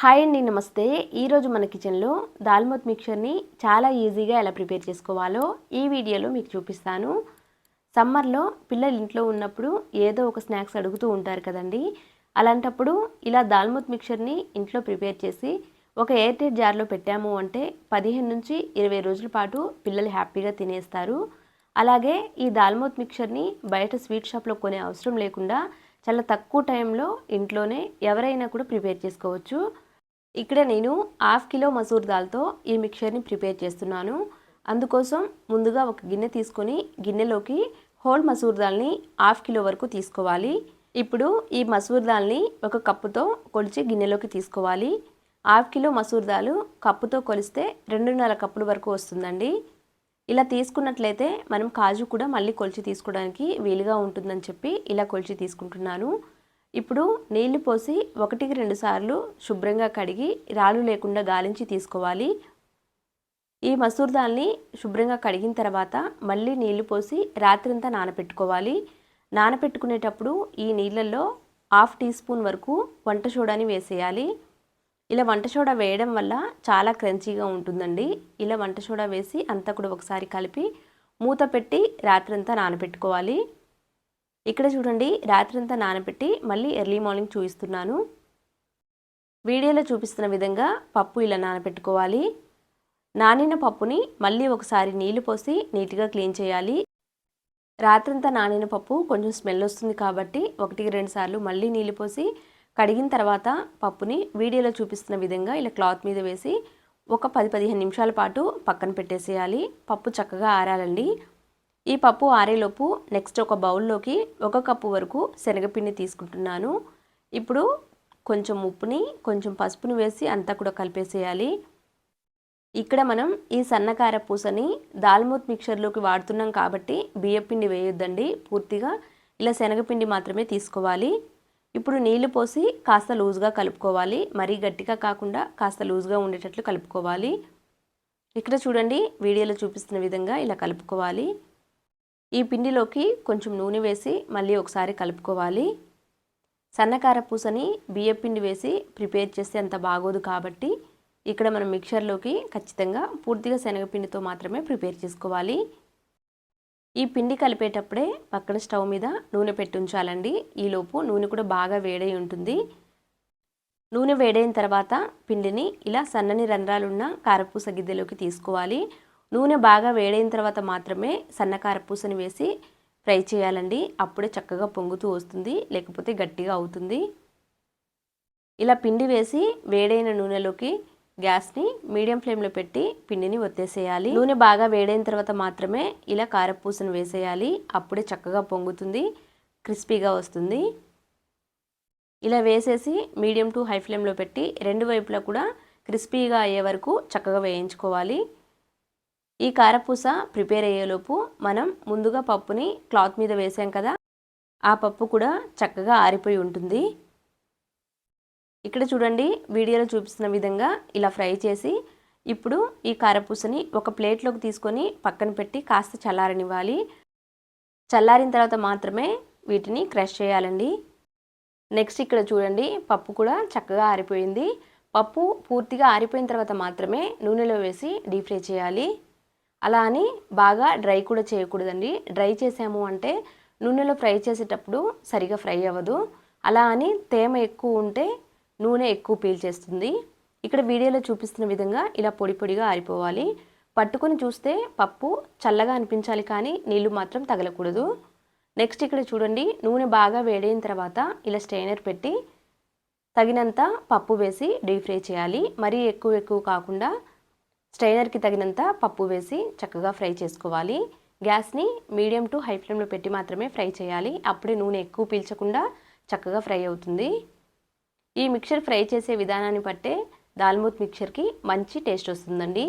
Hi అండి నమస్తే. ఈరోజు మన కిచెన్లో దాల్మోత్ మిక్చర్ని చాలా ఈజీగా ఎలా ప్రిపేర్ చేసుకోవాలో ఈ వీడియోలో మీకు చూపిస్తాను. సమ్మర్లో పిల్లలు ఇంట్లో ఉన్నప్పుడు ఏదో ఒక స్నాక్స్ అడుగుతూ ఉంటారు కదండి. అలాంటప్పుడు ఇలా దాల్మోత్ మిక్చర్ని ఇంట్లో ప్రిపేర్ చేసి ఒక ఎయిర్ జార్లో పెట్టాము అంటే పదిహేను నుంచి ఇరవై రోజుల పాటు పిల్లలు హ్యాపీగా తినేస్తారు. అలాగే ఈ దాల్మోత్ మిక్చర్ని బయట స్వీట్ షాప్లో కొనే అవసరం లేకుండా చాలా తక్కువ టైంలో ఇంట్లోనే ఎవరైనా కూడా ప్రిపేర్ చేసుకోవచ్చు. ఇక్కడ నేను హాఫ్ కిలో మసూర్ దాల్తో ఈ మిక్చర్ని ప్రిపేర్ చేస్తున్నాను. అందుకోసం ముందుగా ఒక గిన్నె తీసుకొని గిన్నెలోకి హోల్ మసూర్ దాల్ని హాఫ్ కిలో వరకు తీసుకోవాలి. ఇప్పుడు ఈ మసూర్ దాల్ని ఒక కప్పుతో కొలిచి గిన్నెలోకి తీసుకోవాలి. హాఫ్ కిలో మసూర్ దాలు కప్పుతో కొలిస్తే రెండున్నర కప్పుల వరకు వస్తుందండి. ఇలా తీసుకున్నట్లయితే మనం కాజు కూడా మళ్ళీ కొలిచి తీసుకోవడానికి వీలుగా ఉంటుందని చెప్పి ఇలా కొలిచి తీసుకుంటున్నాను. ఇప్పుడు నీళ్ళు పోసి ఒకటికి రెండు సార్లు శుభ్రంగా కడిగి రాళ్ళు లేకుండా గాలించి తీసుకోవాలి. ఈ మసూర్ దాల్ని శుభ్రంగా కడిగిన తర్వాత మళ్ళీ నీళ్ళు పోసి రాత్రంతా నానపెట్టుకోవాలి. నానపెట్టుకునేటప్పుడు ఈ నీళ్ళల్లో హాఫ్ టీ స్పూన్ వరకు వంట సోడాని వేసేయాలి. ఇలా వంట సోడా వేయడం వల్ల చాలా క్రంచీగా ఉంటుందండి. ఇలా వంట సోడా వేసి అంతా కూడా ఒకసారి కలిపి మూత పెట్టి రాత్రంతా నానబెట్టుకోవాలి ఇక్కడ చూడండి రాత్రంతా నానబెట్టి మళ్ళీ ఎర్లీ మార్నింగ్ చూపిస్తున్నాను వీడియోలో చూపిస్తున్న విధంగా పప్పు ఇలా నానబెట్టుకోవాలి. నానిన పప్పుని మళ్ళీ ఒకసారి నీళ్ళు పోసి నీట్గా క్లీన్ చేయాలి. రాత్రంతా నానిన పప్పు కొంచెం స్మెల్ వస్తుంది కాబట్టి ఒకటికి రెండు సార్లు మళ్ళీ నీళ్ళు పోసి కడిగిన తర్వాత పప్పుని వీడియోలో చూపిస్తున్న విధంగా ఇలా క్లాత్ మీద వేసి ఒక పది పదిహేను నిమిషాల పాటు పక్కన పెట్టేసేయాలి. పప్పు చక్కగా ఆరాలండి. ఈ పప్పు ఆరేలోపు నెక్స్ట్ ఒక బౌల్లోకి ఒక కప్పు వరకు శనగపిండి తీసుకుంటున్నాను. ఇప్పుడు కొంచెం ఉప్పుని కొంచెం పసుపుని వేసి అంతా కూడా కలిపేసేయాలి. ఇక్కడ మనం ఈ సన్నకార పూసని దాల్మూత్ మిక్చర్లోకి వాడుతున్నాం కాబట్టి బియ్యపిండి వేయొద్దండి. పూర్తిగా ఇలా శనగపిండి మాత్రమే తీసుకోవాలి. ఇప్పుడు నీళ్ళు పోసి కాస్త లూజ్గా కలుపుకోవాలి. మరీ గట్టిగా కాకుండా కాస్త లూజ్గా ఉండేటట్లు కలుపుకోవాలి. ఇక్కడ చూడండి వీడియోలో చూపిస్తున్న విధంగా ఇలా కలుపుకోవాలి. ఈ పిండిలోకి కొంచెం నూనె వేసి మళ్ళీ ఒకసారి కలుపుకోవాలి. సన్నకార పూసని బియ్యపిండి వేసి ప్రిపేర్ చేస్తే అంత బాగోదు కాబట్టి ఇక్కడ మనం మిక్చర్లోకి ఖచ్చితంగా పూర్తిగా శనగపిండితో మాత్రమే ప్రిపేర్ చేసుకోవాలి. ఈ పిండి కలిపేటప్పుడే పక్కన స్టవ్ మీద నూనె పెట్టి ఉంచాలండి ఈలోపు నూనె కూడా బాగా వేడై ఉంటుంది. నూనె వేడైన తర్వాత పిండిని ఇలా సన్నని రంధ్రాలున్న కారపూస గిద్దెలోకి తీసుకోవాలి. నూనె బాగా వేడైన తర్వాత మాత్రమే సన్న పూసని వేసి ఫ్రై చేయాలండి. అప్పుడే చక్కగా పొంగుతూ వస్తుంది లేకపోతే గట్టిగా అవుతుంది. ఇలా పిండి వేసి వేడైన నూనెలోకి గ్యాస్ని మీడియం ఫ్లేమ్లో పెట్టి పిండిని ఒత్తేసేయాలి. నూనె బాగా వేడైన తర్వాత మాత్రమే ఇలా కారపూసను వేసేయాలి. అప్పుడే చక్కగా పొంగుతుంది క్రిస్పీగా వస్తుంది. ఇలా వేసేసి మీడియం టు హై ఫ్లేమ్లో పెట్టి రెండు వైపులా కూడా క్రిస్పీగా అయ్యే వరకు చక్కగా వేయించుకోవాలి. ఈ కారపూస ప్రిపేర్ అయ్యేలోపు మనం ముందుగా పప్పుని క్లాత్ మీద వేసాం కదా ఆ పప్పు కూడా చక్కగా ఆరిపోయి ఉంటుంది. ఇక్కడ చూడండి వీడియోలో చూపిస్తున్న విధంగా ఇలా ఫ్రై చేసి ఇప్పుడు ఈ కారపూసని ఒక ప్లేట్లోకి తీసుకొని పక్కన పెట్టి కాస్త చల్లారనివ్వాలి. చల్లారిన తర్వాత మాత్రమే వీటిని క్రష్ చేయాలండి. నెక్స్ట్ ఇక్కడ చూడండి పప్పు కూడా చక్కగా ఆరిపోయింది. పప్పు పూర్తిగా ఆరిపోయిన తర్వాత మాత్రమే నూనెలో వేసి డీప్ ఫ్రై చేయాలి. అలా అని బాగా డ్రై కూడా చేయకూడదండి. డ్రై చేసాము అంటే నూనెలో ఫ్రై చేసేటప్పుడు సరిగా ఫ్రై అవ్వదు. అలా అని తేమ ఎక్కువ ఉంటే నూనె ఎక్కువ పీల్చేస్తుంది. ఇక్కడ వీడియోలో చూపిస్తున్న విధంగా ఇలా పొడి పొడిగా ఆరిపోవాలి. పట్టుకొని చూస్తే పప్పు చల్లగా అనిపించాలి కానీ నీళ్ళు మాత్రం తగలకూడదు. నెక్స్ట్ ఇక్కడ చూడండి నూనె బాగా వేడైన తర్వాత ఇలా స్టెయినర్ పెట్టి తగినంత పప్పు వేసి డీప్ ఫ్రై చేయాలి. మరీ ఎక్కువ ఎక్కువ కాకుండా స్ట్రైనర్కి తగినంత పప్పు వేసి చక్కగా ఫ్రై చేసుకోవాలి. గ్యాస్ని మీడియం టు హై ఫ్లేమ్లో పెట్టి మాత్రమే ఫ్రై చేయాలి. అప్పుడే నూనె ఎక్కువ పీల్చకుండా చక్కగా ఫ్రై అవుతుంది. ఈ మిక్చర్ ఫ్రై చేసే విధానాన్ని బట్టే దాల్మూత్ మిక్చర్కి మంచి టేస్ట్ వస్తుందండి.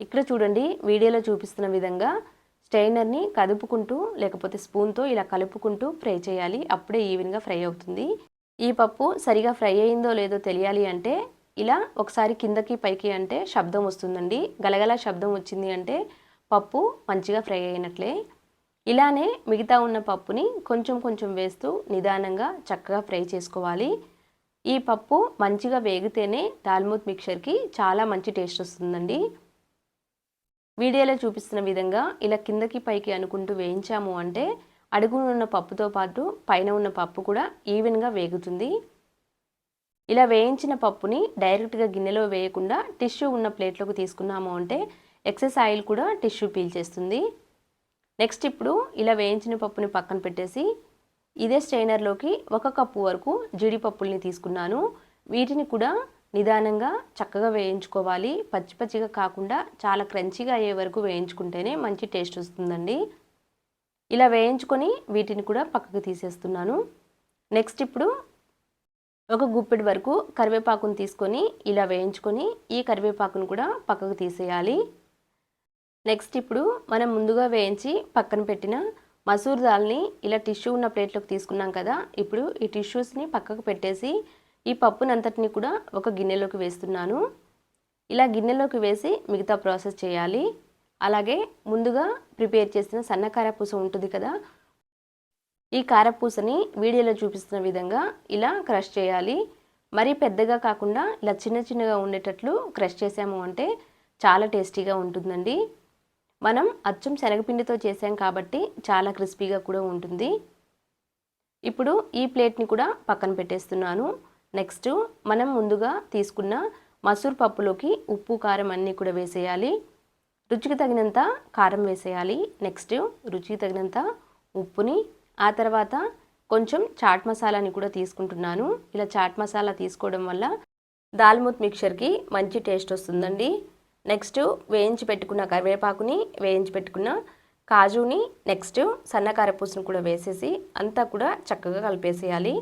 ఇక్కడ చూడండి వీడియోలో చూపిస్తున్న విధంగా స్టెయినర్ని కదుపుకుంటూ లేకపోతే స్పూన్తో ఇలా కలుపుకుంటూ ఫ్రై చేయాలి. అప్పుడే ఈవెన్గా ఫ్రై అవుతుంది. ఈ పప్పు సరిగా ఫ్రై అయిందో లేదో తెలియాలి అంటే ఇలా ఒకసారి కిందకి పైకి అంటే శబ్దం వస్తుందండి. గలగల శబ్దం వచ్చింది అంటే పప్పు మంచిగా ఫ్రై అయినట్లే. ఇలానే మిగతా ఉన్న పప్పుని కొంచెం కొంచెం వేస్తూ నిదానంగా చక్కగా ఫ్రై చేసుకోవాలి. ఈ పప్పు మంచిగా వేగితేనే దాల్మూత్ మిక్చర్కి చాలా మంచి టేస్ట్ వస్తుందండి. వీడియోలో చూపిస్తున్న విధంగా ఇలా కిందకి పైకి అనుకుంటూ వేయించాము అంటే అడుగున ఉన్న పప్పుతో పాటు పైన ఉన్న పప్పు కూడా ఈవెన్గా వేగుతుంది. ఇలా వేయించిన పప్పుని డైరెక్ట్గా గిన్నెలో వేయకుండా టిష్యూ ఉన్న ప్లేట్లోకి తీసుకున్నాము అంటే ఎక్సెస్ ఆయిల్ కూడా టిష్యూ పీల్చేస్తుంది నెక్స్ట్ ఇప్పుడు ఇలా వేయించిన పప్పుని పక్కన పెట్టేసి ఇదే స్ట్రైనర్లోకి ఒక కప్పు వరకు జీడిపప్పుల్ని తీసుకున్నాను. వీటిని కూడా నిదానంగా చక్కగా వేయించుకోవాలి. పచ్చి పచ్చిగా కాకుండా చాలా క్రంచిగా అయ్యే వరకు వేయించుకుంటేనే మంచి టేస్ట్ వస్తుందండి. ఇలా వేయించుకొని వీటిని కూడా పక్కకు తీసేస్తున్నాను. నెక్స్ట్ ఇప్పుడు ఒక గుప్పెడి వరకు కరివేపాకును తీసుకొని ఇలా వేయించుకొని ఈ కరివేపాకును కూడా పక్కకు తీసేయాలి. నెక్స్ట్ ఇప్పుడు మనం ముందుగా వేయించి పక్కన పెట్టిన మసూర్ దాల్ని ఇలా టిష్యూ ఉన్న ప్లేట్లోకి తీసుకున్నాం కదా ఇప్పుడు ఈ టిష్యూస్ని పక్కకు పెట్టేసి ఈ పప్పునంతటిని కూడా ఒక గిన్నెలోకి వేస్తున్నాను. ఇలా గిన్నెలోకి వేసి మిగతా ప్రాసెస్ చేయాలి. అలాగే ముందుగా ప్రిపేర్ చేసిన సన్న కారపూస ఉంటుంది కదా ఈ కారపూసని వీడియోలో చూపిస్తున్న విధంగా ఇలా క్రష్ చేయాలి. మరీ పెద్దగా కాకుండా ఇలా చిన్న చిన్నగా ఉండేటట్లు క్రష్ చేసాము అంటే చాలా టేస్టీగా ఉంటుందండి. మనం అచ్చం శనగపిండితో చేసాం కాబట్టి చాలా క్రిస్పీగా కూడా ఉంటుంది. ఇప్పుడు ఈ ప్లేట్ని కూడా పక్కన పెట్టేస్తున్నాను. నెక్స్ట్ మనం ముందుగా తీసుకున్న మసూర్ పప్పులోకి ఉప్పు కారం అన్నీ కూడా వేసేయాలి. రుచికి తగినంత కారం వేసేయాలి. నెక్స్ట్ రుచికి తగినంత ఉప్పుని ఆ తర్వాత కొంచెం చాట్ మసాలాని కూడా తీసుకుంటున్నాను. ఇలా చాట్ మసాలా తీసుకోవడం వల్ల దాల్ముత్ మిక్చర్కి మంచి టేస్ట్ వస్తుందండి. నెక్స్ట్ వేయించి పెట్టుకున్న కరివేపాకుని వేయించి పెట్టుకున్న కాజుని నెక్స్ట్ సన్నకారపూసును కూడా వేసేసి అంతా కూడా చక్కగా కలిపేసేయాలి.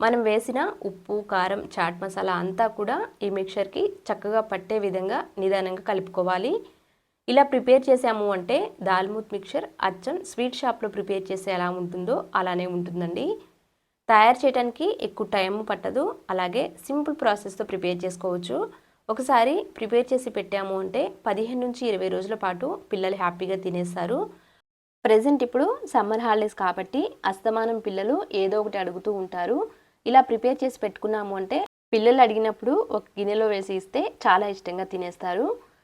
మనం వేసిన ఉప్పు కారం చాట్ మసాలా అంతా కూడా ఈ మిక్చర్కి చక్కగా పట్టే విధంగా నిదానంగా కలుపుకోవాలి. ఇలా ప్రిపేర్ చేసాము అంటే దాల్మూత్ మిక్చర్ అచ్చం స్వీట్ షాప్లో ప్రిపేర్ చేసి ఎలా ఉంటుందో అలానే ఉంటుందండి. తయారు చేయడానికి ఎక్కువ టైం పట్టదు అలాగే సింపుల్ ప్రాసెస్తో ప్రిపేర్ చేసుకోవచ్చు. ఒకసారి ప్రిపేర్ చేసి పెట్టాము అంటే పదిహేను నుంచి ఇరవై రోజుల పాటు పిల్లలు హ్యాపీగా తినేస్తారు. ప్రజెంట్ ఇప్పుడు సమ్మర్ హాలిడేస్ కాబట్టి అస్తమానం పిల్లలు ఏదో ఒకటి అడుగుతూ ఉంటారు. ఇలా ప్రిపేర్ చేసి పెట్టుకున్నాము అంటే పిల్లలు అడిగినప్పుడు ఒక గిన్నెలో వేసి ఇస్తే చాలా ఇష్టంగా తినేస్తారు.